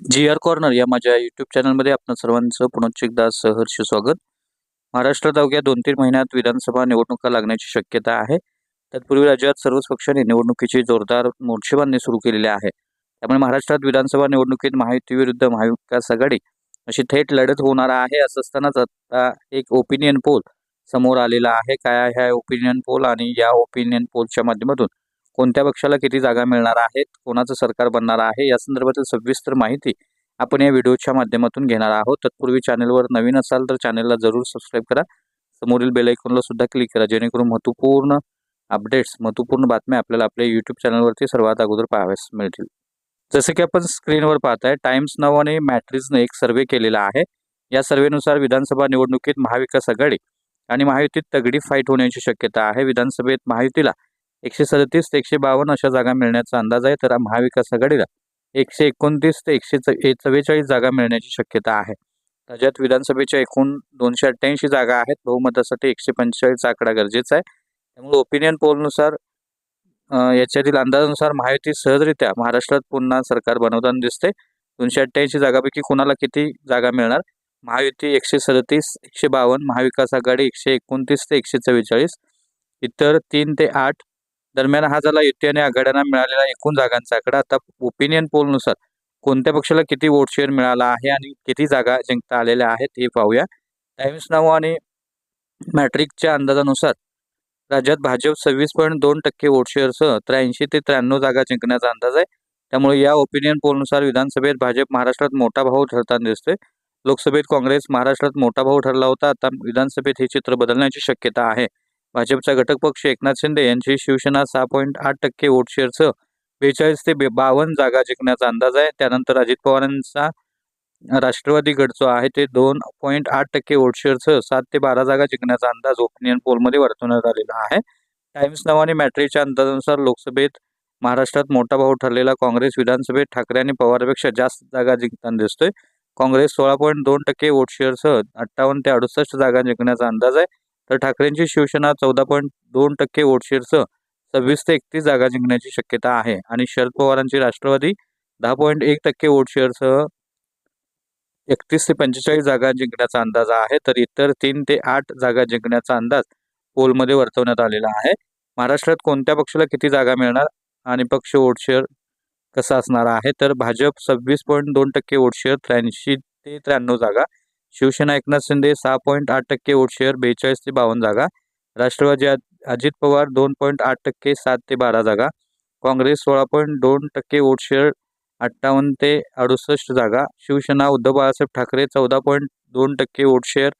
जी R corner या माझ्या YouTube चॅनलमध्ये आपण सर्वांचं पुनश्च एकदा सहर्ष स्वागत. महाराष्ट्रात अवघ्या दोन तीन महिन्यात विधानसभा निवडणुका लागण्याची शक्यता आहे. तत्पूर्वी राज्यात सर्वच पक्षांनी निवडणुकीची जोरदार मोर्चेबांधणी सुरू केलेली आहे. त्यामुळे महाराष्ट्रात विधानसभा निवडणुकीत महायुतीविरुद्ध महाविकास आघाडी अशी थेट लढत होणार आहे असं असतानाच आता एक ओपिनियन पोल समोर आलेला आहे. काय ह्या ओपिनियन पोल आणि या ओपिनियन पोलच्या माध्यमातून कोणत्या पक्षाला किती जागा मिळणार आहेत कोणाचं सरकार बनणार आहे या संदर्भातील सविस्तर माहिती आपण या व्हिडिओच्या माध्यमातून घेणार आहोत. तत्पूर्वी चॅनलवर नवीन असाल तर चॅनलला जरूर सबस्क्राईब करा. समोरील बेल आयकॉनला सुद्धा क्लिक करा जेणेकरून महत्त्वपूर्ण अपडेट्स महत्त्वपूर्ण बातम्या आपल्याला आपल्या यूट्यूब चॅनलवरती सर्वात अगोदर पाहाव्यास मिळतील. जसं की आपण स्क्रीनवर पाहताय टाइम्स नाव आणि एक सर्वे केलेला आहे. या सर्वेनुसार विधानसभा निवडणुकीत महाविकास आघाडी आणि महायुतीत तगडी फाईट होण्याची शक्यता आहे. विधानसभेत महायुतीला एकशे सदतीस ते एकशे बावन्न अशा जागा मिळण्याचा अंदाज आहे. तर महाविकास आघाडीला एकशे एकोणतीस ते एकशे चव्वेचाळीस जागा मिळण्याची शक्यता आहे. राज्यात विधानसभेच्या एकूण दोनशे अठ्ठ्याऐंशी जागा आहेत. बहुमतासाठी एकशे पंचेचाळीस आकडा गरजेचा आहे. त्यामुळे ओपिनियन पोलनुसार याच्यातील अंदाजानुसार महायुती सहजरित्या महाराष्ट्रात पुन्हा सरकार बनवताना दिसते. दोनशे अठ्ठ्याऐंशी जागापैकी कुणाला किती जागा मिळणार? महायुती एकशे सदतीस एकशे बावन्न महाविकास आघाडी एकशे एकोणतीस ते एकशे चव्वेचाळीस. इतर तीन ते आठ दरम्यान हा झाला युती आणि आघाड्यांना मिळालेला एकूण जागांचा आकडा. आता ओपिनियन पोलनुसार कोणत्या पक्षाला किती वोट शेअर मिळाला आहे आणि किती जागा जिंकता आलेल्या आहेत हे पाहूया. टाइम्स नाव आणि मॅट्रिकच्या अंदाजानुसार राज्यात भाजप सव्वीस पॉईंट दोन टक्के वोट शेअरसह त्र्याऐंशी ते त्र्याण्णव जागा जिंकण्याचा अंदाज आहे. त्यामुळे या ओपिनियन पोलनुसार विधानसभेत भाजप महाराष्ट्रात मोठा भाऊ ठरताना दिसतोय. लोकसभेत काँग्रेस महाराष्ट्रात मोठा भाऊ ठरला होता. आता विधानसभेत हे चित्र बदलण्याची शक्यता आहे. भाजपचा घटक पक्ष एकनाथ शिंदे यांची शिवसेना सहा पॉईंट आठ टक्के वोट शेअरसह बेचाळीस ते बे बावन्न जागा जिंकण्याचा अंदाज आहे. त्यानंतर अजित पवारांचा राष्ट्रवादी गट जो आहे ते दोन पॉईंट आठ टक्के वोट शेअरसह सात ते बारा जागा जिंकण्याचा अंदाज ओपिनियन पोलमध्ये वर्तवण्यात आलेला आहे. टाइम्स नावाने मॅट्रिकच्या अंदाजानुसार लोकसभेत महाराष्ट्रात मोठा भाऊ ठरलेला काँग्रेस विधानसभेत ठाकरे आणि पवारपेक्षा जास्त जागा जिंकताना दिसतोय. काँग्रेस सोळा पॉईंट दोन टक्के वोट शेअरसह अठ्ठावन्न ते अडुसष्ट जागा जिंकण्याचा अंदाज आहे. तर ठाकरेंची शिवसेना चौदा पॉईंट दोन टक्के वोटशेअरसह सव्वीस ते एकतीस जागा जिंकण्याची शक्यता आहे. आणि शरद पवारांची राष्ट्रवादी दहा पॉईंट एक टक्के वोटशेअरसह एकतीस ते पंचेचाळीस जागा जिंकण्याचा अंदाज आहे. तर इतर तीन ते आठ जागा जिंकण्याचा अंदाज पोलमध्ये वर्तवण्यात आलेला आहे. महाराष्ट्रात कोणत्या पक्षाला किती जागा मिळणार आणि पक्ष वोटशेअर कसा असणार आहे? तर भाजप सव्वीस पॉईंट दोन टक्के वोटशेअर त्र्याऐंशी ते त्र्याण्णव जागा शिवसेना एकनाथ शिंदे सहा पॉईंट आठ टक्के वोट शेअर बेचाळीस ते बावन्न जागा. राष्ट्रवादी अजित पवार दोन पॉईंट आठ टक्के सात ते बारा जागा. काँग्रेस सोळा पॉईंट दोन टक्के वोट शेअर अठ्ठावन्न ते अडुसष्ट जागा. शिवसेना उद्धव बाळासाहेब ठाकरे चौदा पॉईंट दोन टक्के वोट शेअर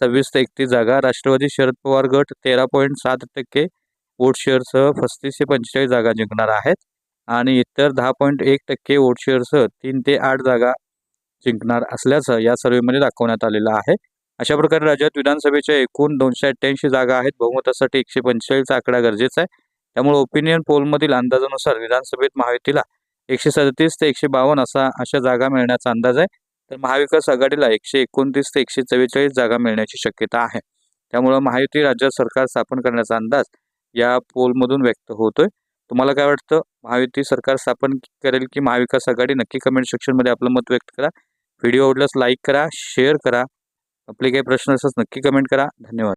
सव्वीस ते एकतीस जागा. राष्ट्रवादी शरद पवार गट तेरा पॉईंट सात टक्के वोट शेअरसह पस्तीस ते पंचेचाळीस जागा जिंकणार आहेत. आणि इतर दहा पॉईंट एक टक्के वोट शेअरसह तीन ते आठ जागा जिंकणार असल्याचं या सर्वेमध्ये दाखवण्यात आलेलं आहे. अशा प्रकारे राज्यात विधानसभेच्या एकूण दोनशे अठ्ठ्याऐंशी जागा आहेत. बहुमतासाठी एकशे पंचेचाळीसचा आकडा गरजेचा आहे. त्यामुळे ओपिनियन पोलमधील अंदाजानुसार विधानसभेत महायुतीला एकशे सदतीस ते एकशे बावन्न असा अशा जागा मिळण्याचा अंदाज आहे. तर महाविकास आघाडीला एकशे एकोणतीस ते एकशे चव्वेचाळीस जागा मिळण्याची शक्यता आहे. त्यामुळं महायुती राज्यात सरकार स्थापन करण्याचा अंदाज या पोलमधून व्यक्त होतोय. तुम्हाला काय वाटतं? महायुती सरकार स्थापन करेल की महाविकास आघाडी? नक्की कमेंट सेक्शनमध्ये आपलं मत व्यक्त करा. व्हिडिओ आवडल्यास लाईक करा शेअर करा. आपले काही प्रश्न असल्यास नक्की कमेंट करा. धन्यवाद.